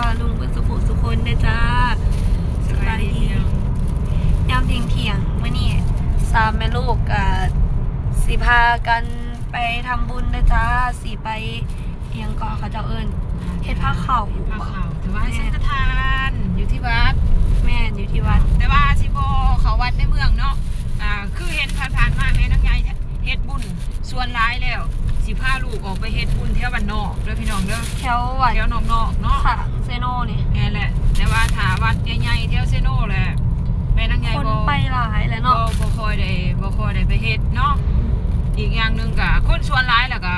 ปลาลุงเป็นสุขสุคนเด้อจ้าสบายดียามเที่ยงเที่ยงๆมื่อนี้สามแม่ลูกกับสิพากันไปทำบุญเด้อจ้าสิไปเอียงก่อเขาเจ้าเอิญเฮ็ดผ้าเข่าผ้าขาวแต่ว่าสังฆทานอยู่ที่วัด แม่นอยู่ที่วัด แต่ว่าสิโบเขาวัดในเมืองเนาะอ่าคือเห็นผ่านๆมาแม่นางยายเฮ็ดบุญส่วนร้ายแล้ว สิพาลูกออกไปเฮ็ดบุญแถวบ้านนอกเด้อพี่น้องเด้อแถววัดแถวนอกๆเนาะขางเซโนนี่แน่แหละ แต่ว่าถ้าวัดใหญ่ๆแถวเซโนแหละแม่นางยายคนบ่ไปหลายแหล้วบ่เนาะบ่ค่อยได้บ่ค่อยได้ไปเฮ็ดเนาะอีกอย่างหนึงก็คนส่วนร้ายแล้วก็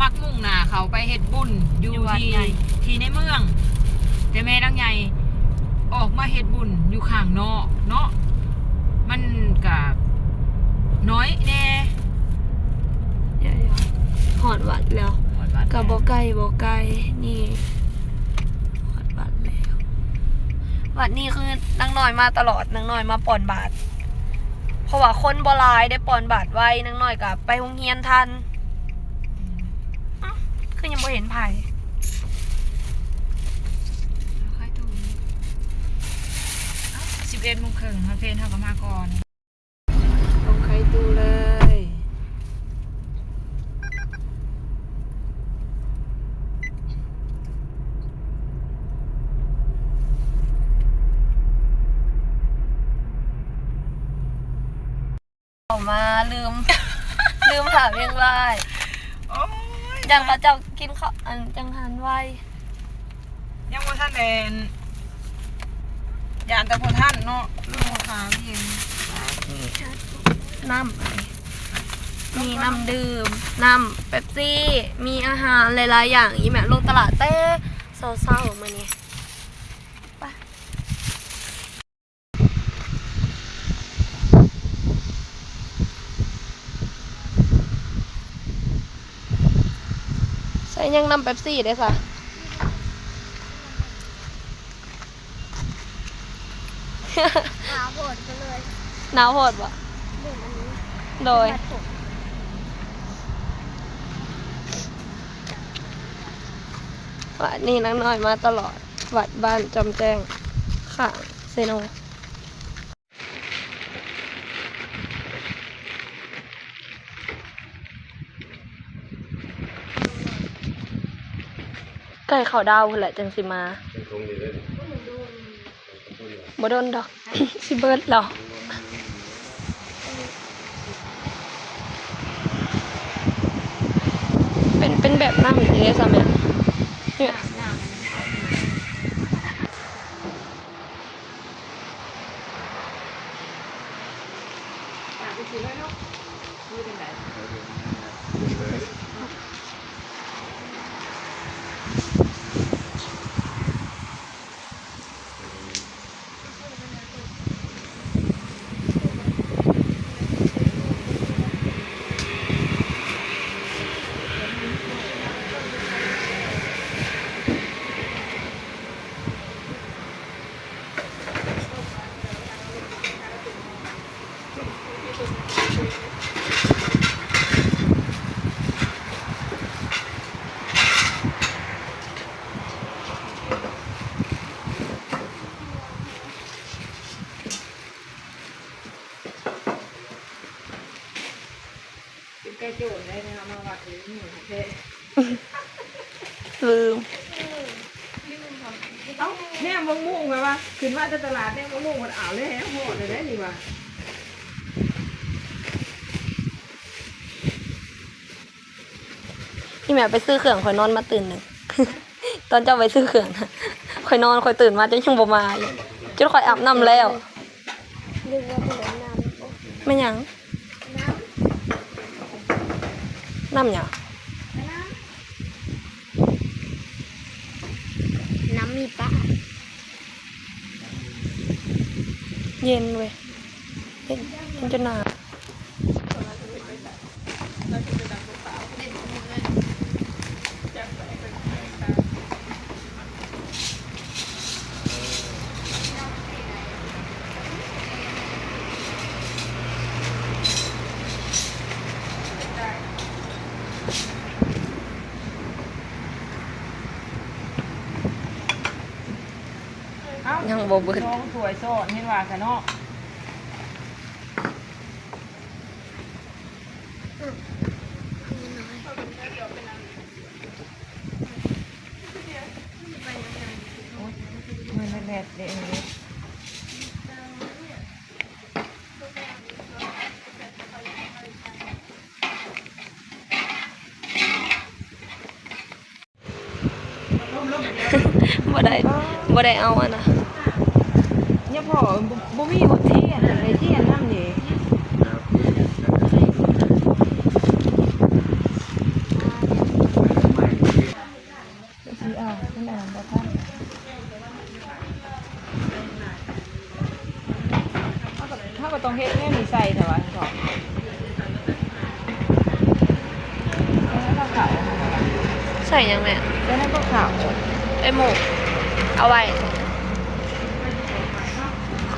มักมุ่งหน้าเขาไปเฮ็ดบุญอยู่ที่ที่ในเมือง แต่แม่นางใหญ่ออกมาเฮ็ดบุญอยู่ข้างนอกเนาะมันก็น้อยแน่เดี๋ยวๆ หอดวัดแล้วกับบ่ไก่บ่ไก่นี่วัดวัดแล้ววัดนี้คือนางน้อยมาตลอดนางน้อยมาปอนบาท เพราะว่าคนบ่หลายได้ปอนบาทไว้นางน้อยกับไปโรงเรียนทันอ๊ะคือยังบ่เห็นไผค่อยดูสิบเอ็ดโมงครึ่งฮะเพนเขาก็มาก่อนลงไข่ตูเลย ออกมา ลืม ลืมถามยังไงโอ้ยจังเขาเจ้ากินข้าวอันจังหันไว้ยังว่าท่านเอนยานแต่พอท่านเนาะลูกค้าเย็นน้ำอะไรมีน้ำดื่มน้ำเป๊ปซี่ มีอาหารหลายๆอย่างอีแม่ลงตลาดเต้เศร้าๆมานี่ไยังน้ำเป๊ปซี่ได้ค่ะหาโหดไปเลยหนาวโหดวะเรื่องอันนี้โดยตัดผมวัดนี่นังน้อยมาตลอด วัดบ้านจอมแจ้งข้างเซโน ก่เขาดาวพุ่นแหละจังสิมาบ่โดนดอก สิเบิดหรอเป็นเป็นแบบน้ำอย่างนี้ซะแม่เนี่ยใกล้ โจทย์ได้นะคะมาวัดนี้หนูเทลืมเอ้าแน่มงมุ่งไปว่าขึ้นว่าจะตลาดแน่มงมุ่งมันอ่าวเลยแฮะโหดเลยได้นี่ว่ะนี่แม่ไปซื้อเครื่องข่อยนอนมาตื่นหนึ่งตอนเจ้าไปซื้อเครื่องน่ะข่อยนอนข่อยตื่นมาจนชั่วโมงมาอยู่จนข่อยอาบน้ำแล้วนึกว่าเป็นน้ำโอ้ไม่หยัง น้น้ำหยังำน้ำน้ บ่เบิดน้องสวยโซนเห็นว่ากันเนาะมันแดดเด็ดเลยบ่ได้บ่ได้เอาอันนะ พ่อบ่บ่มีหดเทียนเลยเทียนน้ำนี่สีอ่าวเป็นอ่านบ่ทันเขาก็เขาก็ต้องเฮ็ดแน่มีใส่แต่ว่าอนแล้วก็ขาใส่ยังแม่แล้วก็ขาวไอหมูเอาไว้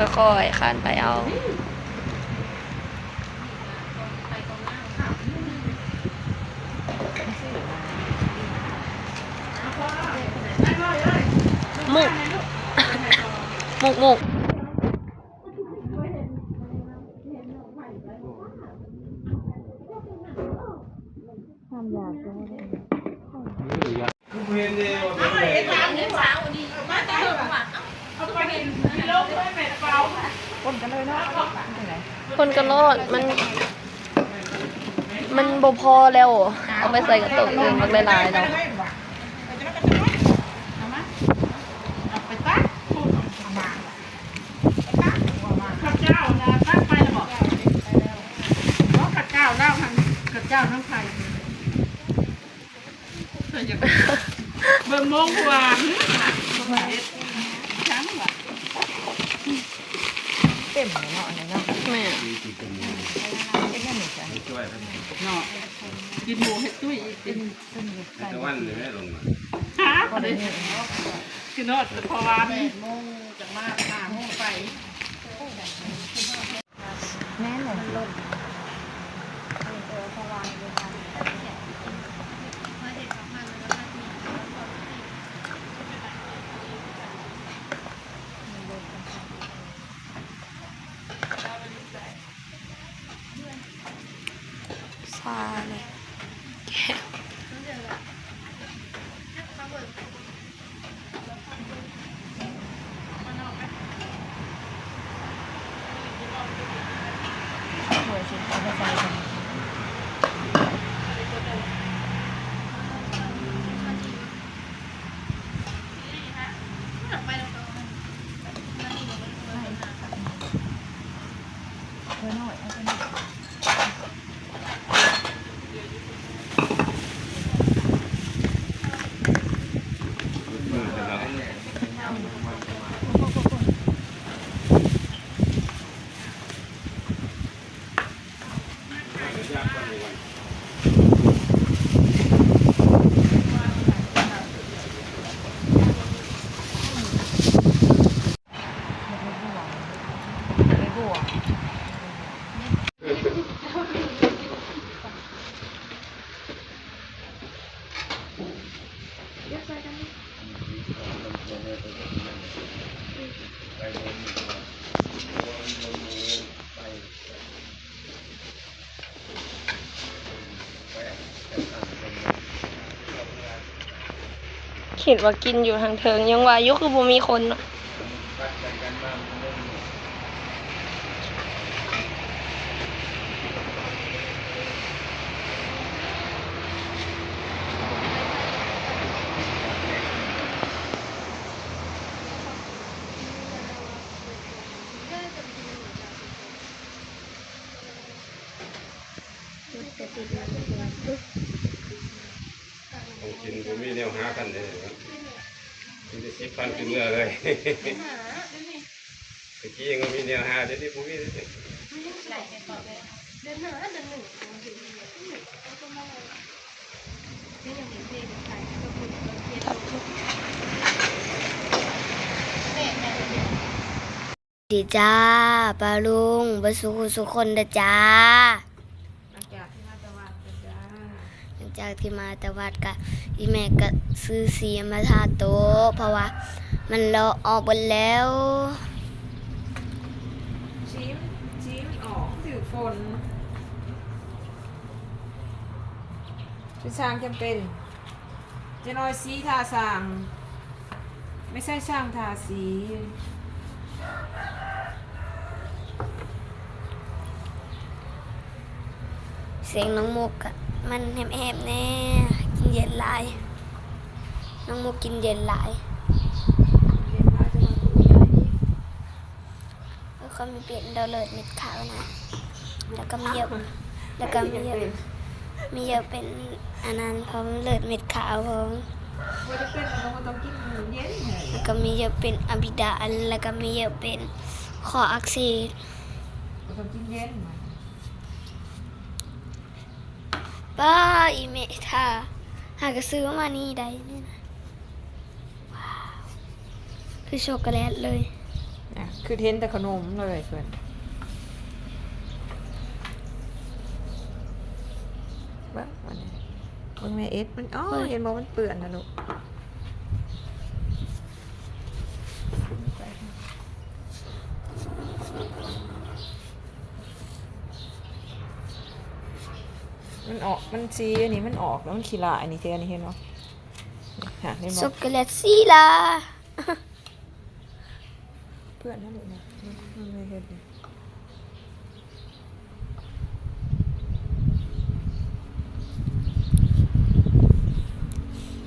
ค่อยๆคานไปเอามุกมุกมุกคนกันเลยเนาะเป็นไง คนกระโลดมัน มันบ่พอแล้ว เอาไปใส่กระตุกอื่นมันหลายๆแล้วข้าวเจ้านะตั้งไปแล้วเพราะข้าวเจ้าเล่าทางข้าวเจ้าน้ำไผ่เธออย่าไปเบิ่งมงกว่าช้างว่ะเต็มเลยเนาะเนาะ แม่เป็นนั่นนี่จ้ะเนาะกินหมูเห็ดตุ้ยกินตะวันเลยแม่ลงมาหาพอเลได้ยเนี่ยกินนอดพอวานโมงจากมาหาโมงไปแม่นเลงลด ซาเลยแกะ สวยสิเอาไปใส่กันเพื่อหน่อยเอาไปหน่อย มือแต่เรา ลัวคิดว่ากินอยู่ทางเทิงยังว่ายุคือบ่มีคนเนาะ ของกินผมมีแนวหากันเลยครับมีแต่สิบพันขึ้นเมื่อเลยตะกี้ยังมีแนวหาเดี๋ยวนี้ผมมีทับทุกดีจ้าปลาลุงบสุขุสุคนเด้อจ้า หลังจากที่มาตะวันกันจ้า หลัง จากที่มาแต่วัดกะอีแม่ก็ซื้อเสียมาทาโต๊ะเพราะว่า มันเลาะออกหมดแล้วชิมชิมออกถือฝนชุดช่างจำเป็นจะน้อยสีทาสาง ไม่ใช่ช่างทาสี เสียงน้องมุกอะมันแหบๆแน่กินเย็นหลาย น้องมุกกินเย็นหลายเรียนมาจะมาคุยอะไรอีกแล้วก็มีเปลี่ยนดาวเลิศเม็ดขาวนะ แล้วก็มีเยอะแล้วก็มีเยอะมีเยอะเป็นอันนั้นพร้อมเลิศเม็ดขาวพร้อมว่าจะเป็นเราก็ต้องกินเย็นเหรอแล้วก็มีเยอะเป็นอบิดาลแล้วก็มีเยอะเป็นคออักเสบเราต้องกินเย็น มาป้าอีเมท่าหากระซื้อมานี่ได้นี่นะว้าวคือช็อกโกแลตเลยเนี่ยคือเทนแต่ขนมเลยเพื่อนเบ้างวันนี้เบิ่งแม่เอสมันอ๋อเห็นบอกมันเปื่อนนะลูก มันออกมันซีอันนี้มันออกแล้วมันขี้ลายอันนี้เทอันนี้เห็นบ่ฮะเห็นบ่ช็อกโกแลตซีลาเพื่อนนั่นเลยนะมันไม่เห็นเลย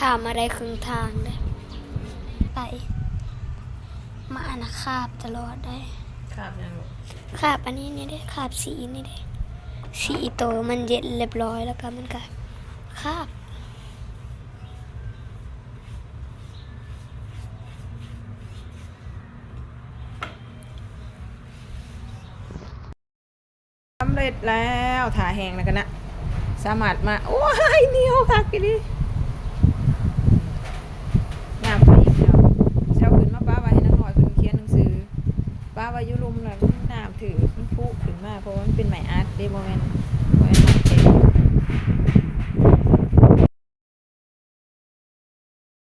ถามอะไรครึ่งทางเลยไป มาอานาคาบตลอดได้ครับยังลูกคาบอันนี้นี่ได้คาบสีนี่ได้ สีโตมันเย็นเรียบร้อยแล้วก็มันก็คาบสำเร็จแล้วถ่าแหงแล้วกันนะสามารถมา โอ้ยเหนียวคักอีดิงามไปอีกแล้วเช้าขึ้นมาป้าไว้ให้นังหน่อยคุณเขียนหนังสือป้าไว้ยุลุมเลยน้ำถือ พุขึ้นมาเพราะว่ามันเป็นไหมอาร์ตเดโมเมนต์โมเมนต์เอง